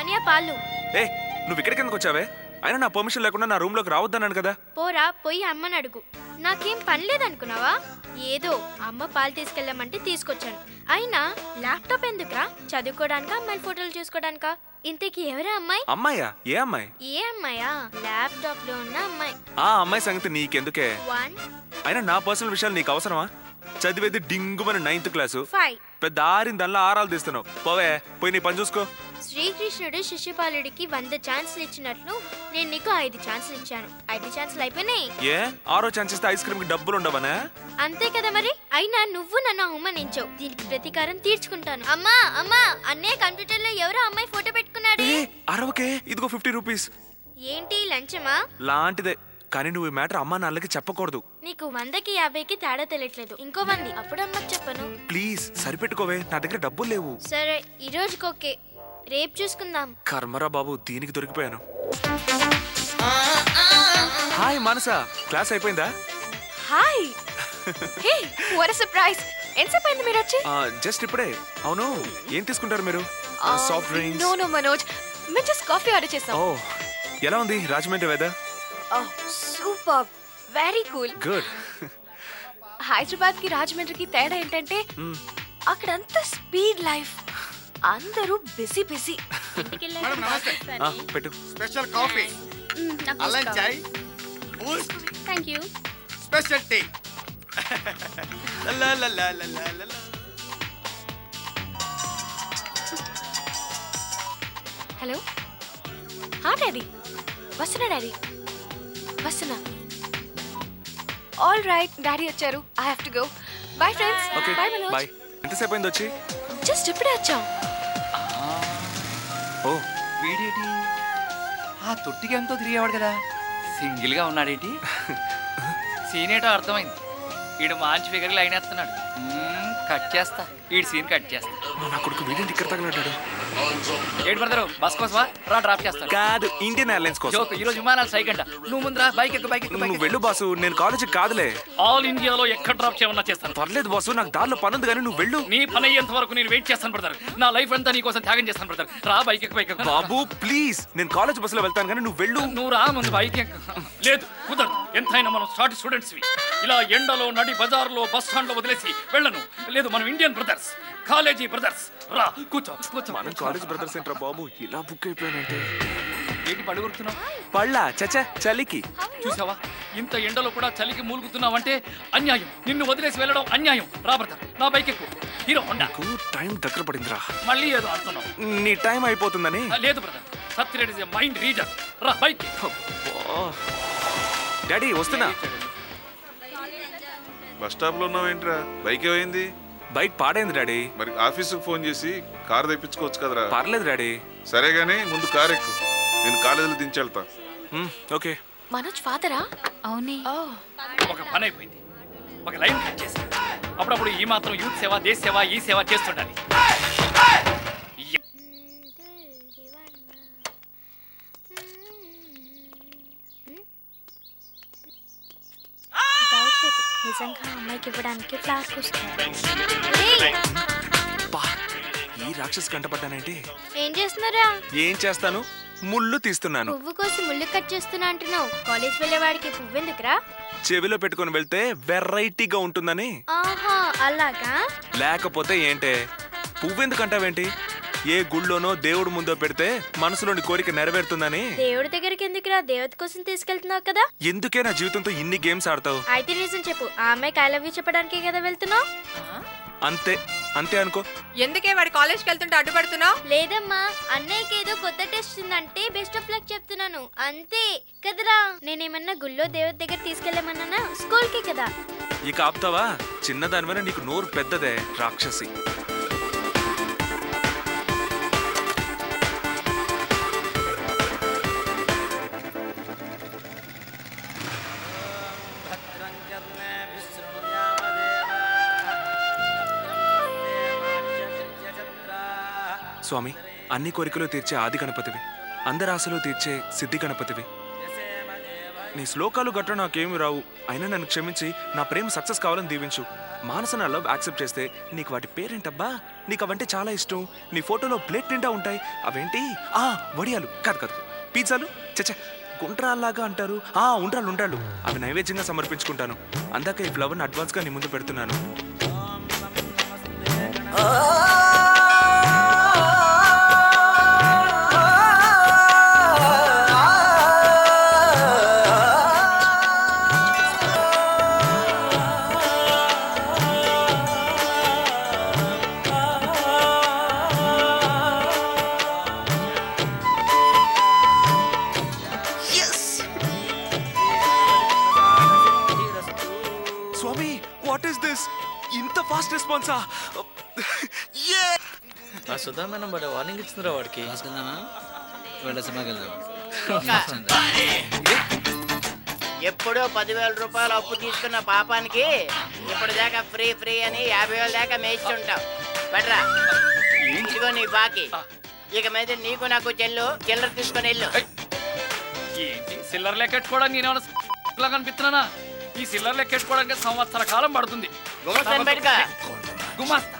అనియా పాలు. ఏ నువ్వు ఇక్కడికి ఎందుకు వచ్చావే? అయినా నా పర్మిషన్ లేకుండా నా రూమ్లోకి రావద్దన్నాను కదా. పోరా పోయి అమ్మని అడుగు. నాకేం పని లేదనుకున్నావా? ఏదో అమ్మ పాలు తీసుకెళ్ళమంటే తీసుకొచ్చాను. అయినా ల్యాప్టాప్ ఎందుకురా? చదువుకోవడానికా అమ్మాయిల ఫోటోలు చూసుకోవడానికా ఇంతకీ ఎవరా అమ్మాయి? అమ్మాయ్యా ఏ అమ్మాయి? ఏ అమ్మాయా? ల్యాప్టాప్లో ఉన్న అమ్మాయి. ఆ అమ్మాయి సంగతి నీకెందుకే? వన్. అయినా నా పర్సనల్ విషయాలు నీకు అవసరమా? చదివేది డింగుమని నైన్త్ క్లాసు. ఫైవ్. పెద్ద ఆరిన దానిలో ఆరాలు తీస్తున్నావు. పోవే పోయి నీ పని చూసుకో. శ్రీకృష్ణుడు శిశుపాలుడికి వంద ఛాన్సులు ఇచ్చినట్లు నేను నీకు ఐదు ఛాన్సులు ఇచ్చాను. ఐదు ఛాన్సులు అయిపోయినాయి. ఏ? ఆరో ఛాన్స్ ఇస్తే ఐస్ క్రీమ్కి డబ్బులు ఉండవనా? అంతే కదా మరి? అయినా నువ్వు నన్ను అవమానించావు. దీనికి ప్రతీకారం తీర్చుకుంటాను. అమ్మా అమ్మా అన్నే కంప్యూటర్లో ఎవరో అమ్మాయి ఫోటో పెట్టుకున్నాడు? ఏ అరవకే ఇదిగో ఫిఫ్టీ రూపీస్. ఏంటి లంచమా? లాంటిదే కానీ నువ్వు ఈ మ్యాటర్ అమ్మా నాన్నలకి చెప్పకూడదు. నీకు వందకి యాభైకి తేడా తెలియట్లేదు. ఇంకో వంది అప్పుడు అమ్మకి చెప్పను. ప్లీజ్ సరిపెట్టుకోవే నా దగ్గర డబ్బులు లేవు. సరే ఈ రోజుకి ఓకే రేపు చూసుకుందాం. కర్మరా బాబు దీనికి దొరికిపోయాను. హాయ్ మానస క్లాస్ అయిపోయిందా? హాయ్. హే వాట్ సర్ప్రైజ్ ఎంతసేపు అయింది మీరు వచ్చి? జస్ట్ ఇప్పుడే. అవును ఏం తీసుకుంటారు మీరు? Soft drinks no no Manoj మేము జస్ట్ కాఫీ ఆర్డర్ చేసాం. ఓ ఎలా ఉంది Rajahmundry weather super very cool good హైదరాబాద్కి రాజమండ్రికి తేడా ఏంటంటే అక్కడంతా స్పీడ్ లైఫ్ అందరూ బిజీ బిజీ. మేడం నమస్తే. పెట్టు. Special coffee. అల్లం చాయ్. Boost. Thank you special tea. Hello. హా డాడీ. వస్తున్నా డాడీ. వస్తున్నా. ఆల్ రైట్ డాడీ వచ్చారు. I have to go bye friends okay bye Manoj. Boy ఎంతసేపు అయింది వచ్చి? జస్ట్ ఇప్పుడే వచ్చాం. ఆ తొట్టికి ఎంతో తిరిగేవాడు కదా. సింగిల్గా ఉన్నాడేంటి? సీనేటో అర్థమైంది. వీడు మంచి ఫిగర్ లైన్ వేస్తున్నాడు కట్ చేస్తా. వీడి సీన్ కట్ చేస్తా. నా కొడుకు వీడింటి ఇక్కడ తగలట్టాడు ఏంటి బ్రదరు? బస్ కోసమా? రా డ్రాప్ చేస్తాను. కాదు ఇండియన్ ఎయిర్లైన్స్ కోసం. జోక్ ఈ రోజు విమానాలు సైక్ అంట నువ్వు ముందరా బైక్ ఎక్కు బైక్ ఎక్కు నువ్వు వెళ్ళు బాసు నేను కాలేజీకి కాదులే. ఆల్ ఇండియాలో ఎక్కడ డ్రాప్ చేయమన్నా చేస్తాను. పర్లేదు బాసు నాకు దారిలో పని ఉంది కానీ నువ్వు వెళ్ళు. నీ పని అయ్యేంత వరకు నేను వెయిట్ చేస్తాను బ్రదర్ నా లైఫ్ అంతా నీ కోసం త్యాగం చేస్తాను బ్రదర్ రా బైక్ ఎక్కు బైక్ ఎక్కు. బాబు ప్లీజ్ నేను కాలేజ్ బస్సులో వెళ్తాను కానీ నువ్వు వెళ్ళు. నువ్వు రా ముందు బైక్ ఎక్కు. లేదు కుదరదు. ఎంతైనా మనం స్టార్ట్ స్టూడెంట్స్ ఇలా ఎండలో నడి బజార్లో బస్ స్టాండ్లో వదిలేసి వెళ్ళను. లేదు మనం ఇండియన్ బ్రదర్స్ కాలేజీ బ్రదర్స్ రా కూర్చో కూర్చో. మనం కాలేజ్ బ్రదర్స్ ఏంట్రా బాబు? ఇలా బుక్ అయిపోయానంటే. ఏంటి పడుగురుతున్నావు పళ్ళా చచ్చా చలికి. చూసావా? ఇంత ఎండలో కూడా చలికి మూలుగుతున్నావంటే అన్యాయం. నిన్ను వదిలేసి వెళ్ళడం అన్యాయం. రా బ్రదర్ నా బైక్ ఎక్కు. హీరో హోండా నాకు టైం దగ్గర పడిందిరా. మళ్ళీ ఏదో అంటున్నావు. నీ టైం అయిపోతుందని. లేదు brother Satyared is mind reader రా బైక్. డాడీ వస్తున్నా. బస్ స్టాప్లో ఉన్నావేంట్రా? బైక్ ఏమైంది? బైక్ పాడైంది డాడీ. మరి ఆఫీసుకు ఫోన్ చేసి కార్ తెప్పించుకోవచ్చు కదరా? పర్లేదు డాడీ. సరే గానీ ముందు కార్ ఎక్కు. నేను కాలేజీలో దించెళ్తా. ఓకే. మనోజ్ ఫాదరా? అవునే. ఒక పని అయిపోయింది. ఒక లైన్ కట్ చేసి. అప్పుడప్పుడు ఈ మాత్రం యూత్ సేవ దేశ సేవ ఈ సేవ చేస్తుండాలి. నిజంగా అమ్మాయికి ఇవ్వడానికి ఫ్లవర్స్ వస్తుంది. ఈ రాక్షస్ కంటపడ్డానంటే ఏం చేస్తున్నారా? ఏం చేస్తాను? ముళ్ళు తీస్తున్నాను. పువ్వు కోసి ముళ్ళు కట్ చేస్తున్నా అంటున్నావు. కాలేజ్ వెళ్ళేవాడికి పువ్వు ఎందుకురా చెవిలో పెట్టుకొని వెళ్తే వెరైటీగా ఉంటుందని. ఆహా అలాగా? లేకపోతే ఏంటే? పువ్వెందుకంటావేంటి ఏ గుళ్ళోనో దేవుడు ముందో పెడితే మనసులోని కోరిక నెరవేరుతుందని. దేవుడి దగ్గరికి ఎందుకురా దేవత కోసం తీసుకెళ్తున్నావు కదా. ఎందుకే నా జీవితంతో ఇన్ని గేమ్స్ ఆడతావు? అయితే రీజన్ చెప్పు. ఆ అమ్మాయికి ఐ లవ్ యూ చెప్పడానికే కదా వెళ్తున్నావు? అంతే అంతే అనుకో. ఎందుకే వాడి కాలేజ్కి వెళ్తుంటే అడ్డుపడుతున్నావు? లేదమ్మా అన్నయ్యకి ఏదో కొత్త టెస్ట్ ఉందంటే బెస్ట్ ఆఫ్ లక్ చెప్తున్నాను. అంతే. కదరా నేనేమన్నా గుళ్ళో దేవత దగ్గర తీసుకెళ్ళమన్నానా? స్కూల్కి కదా. ఇక ఆపుతావా? చిన్నదానివైనా నీకు నోరు పెద్దదే రాక్షసి. స్వామి అన్ని కోరికలు తీర్చే ఆది గణపతివి. అందరి ఆశలు తీర్చే సిద్ధి గణపతివి. నీ శ్లోకాలు గట్ర నాకేమి రావు. అయినా నన్ను క్షమించి నా ప్రేమ సక్సెస్ కావాలని దీవించు. మానస నా లవ్ యాక్సెప్ట్ చేస్తే నీకు వాటి పేరేంటబ్బా? నీకు అవంటే చాలా ఇష్టం. నీ ఫోటోలో ప్లేట్ నిండా ఉంటాయి. అవేంటి? ఆ వడియాలు. కాదు కాదు. పిజ్జాలు? చచ్చ గుండ్రాల్లాగా అంటారు. ఆ ఉండ్రాలు ఉండ్రాలు అవి నైవేద్యంగా సమర్పించుకుంటాను. అందాక ఈ ఫ్లవర్ని అడ్వాన్స్గా నీ ముందు పెడుతున్నాను. వాట్ ఈస్ దిస్ ఇంత ఫాస్ట్ రెస్పాన్సా ఆ సుధా మేడం బట్ వార్నింగ్ ఇచ్చిందిరా వాడికి. వెళ్ళ సినిమాకి వెళ్దాం ఎప్పుడో పదివేల రూపాయలు అప్పు తీసుకున్న పాపానికి ఇప్పుడు దాకా ఫ్రీ ఫ్రీ అని యాభై వేల దాకా మేయిస్తుంటావు. బట్రా ఇదిగో నీ బాకీ. ఇక మీద నీకు నాకు చెల్లు చిల్లర తీసుకొని వెళ్ళు. ఏంటి? సిల్లర్ లెక్కెట్టుకోవడానికి నేను కనిపిస్తున్నానా ఈ సిల్లర్ లెక్కెట్టుకోవడానికి సంవత్సర కాలం పడుతుంది. గుమాస్తా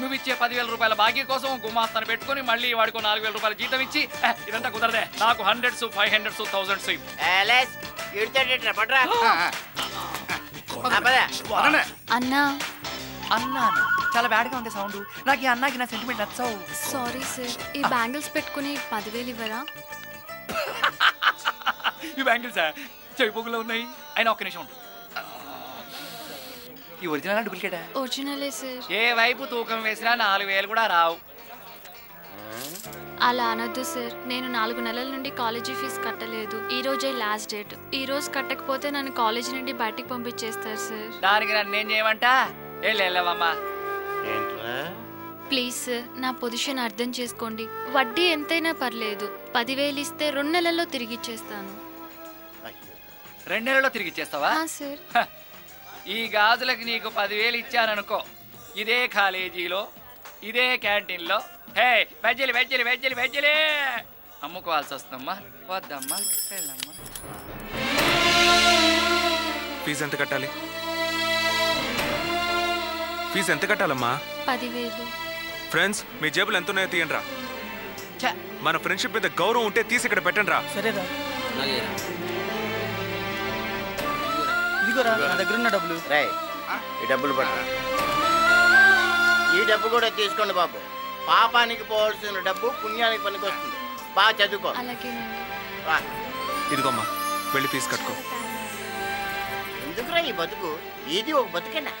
నువ్వు ఇచ్చే పదివేల రూపాయల బాకీ కోసం గుమాస్తాను పెట్టుకొని మళ్ళీ వాడికి నాలుగు వేల రూపాయల జీతం ఇచ్చి "ఏ, ఇదంతా కుదరదే. నాకు హండ్రెడ్స్ ఫైవ్ హండ్రెడ్స్ థౌసండ్స్ ఏలేస్, ఈడుతోటేట్రా, పట్రా ఆ, పద. అన్నా. అన్నాను చాలా బ్యాడ్గా ఉంది సౌండ్. నాకు ఈ అన్నాకి నా సెంటిమెంట్ నచ్చావు. సారీ సార్ ఈ బ్యాంగిల్స్ పెట్టుకుని పదివేలు ఇవ్వరా? ఈ బ్యాంగిల్స్? చెవి పొగులో ఉన్నాయి. అయినా ఒక్క నిమిషం ఉండు. ఈ ఒరిజినల్ డూప్లికేటా ఒరిజినలే సార్. ఏ వైపు తూకం వేసినా నాలుగు వేలు కూడా రావు. అలా అనొద్దు సార్. నేను నాలుగు నెలల నుండి కాలేజీ ఫీజు కట్టలేదు. ఈ రోజే లాస్ట్ డేట్ ఈ రోజు కట్టకపోతే నన్ను కాలేజీ నుండి బయటికి పంపించేస్తారు సార్. దానికి నన్ను ఏం చేయమంటా? ప్లీజ్ సార్ నా పొజిషన్ అర్థం చేసుకోండి. వడ్డీ ఎంతైనా పర్లేదు. పదివేలు ఇస్తే రెండు నెలల్లో తిరిగి ఇచ్చేస్తాను. రెండు నెలల్లో తిరిగి ఇచ్చేస్తావా? ఆ, సార్. హ, ఈ గాజులకి నీకు పదివేలు ఇచ్చాననుకో ఇదే కాలేజీలో ఇదే క్యాంటీన్లో. హే వెజ్జలి వెజ్జలి వెజ్జలి వెజ్జలి! అమ్ముకోవాల్సి వస్తుందమ్మా. వద్దమ్మా వెళ్ళమ్మా. ఫీజు ఎంత కట్టాలి? ఫీజు ఎంత కట్టాలమ్మా? పదివేలు. ఫ్రెండ్స్ మీ జేబులు ఎంత ఉన్నాయో తీయండి రా మన ఫ్రెండ్షిప్ మీద గౌరవం ఉంటే తీసి ఇక్కడ పెట్టండి రా సరేరా ఇదిగోరా నా దగ్గర ఉన్న డబ్బులు. రేయ్, ఈ డబ్బులు ఈ డబ్బు కూడా తీసుకోండి బాబు. పాపానికి పోవాల్సిన డబ్బు పుణ్యానికి పనికొస్తుంది. బాగా చదువుకో. అలాగేనండి. రా. ఇదిగోమ్మా వెళ్ళి ఫీజు కట్టుకో. ఎందుకురా ఈ బతుకు? ఇది ఒక బతుకేనా?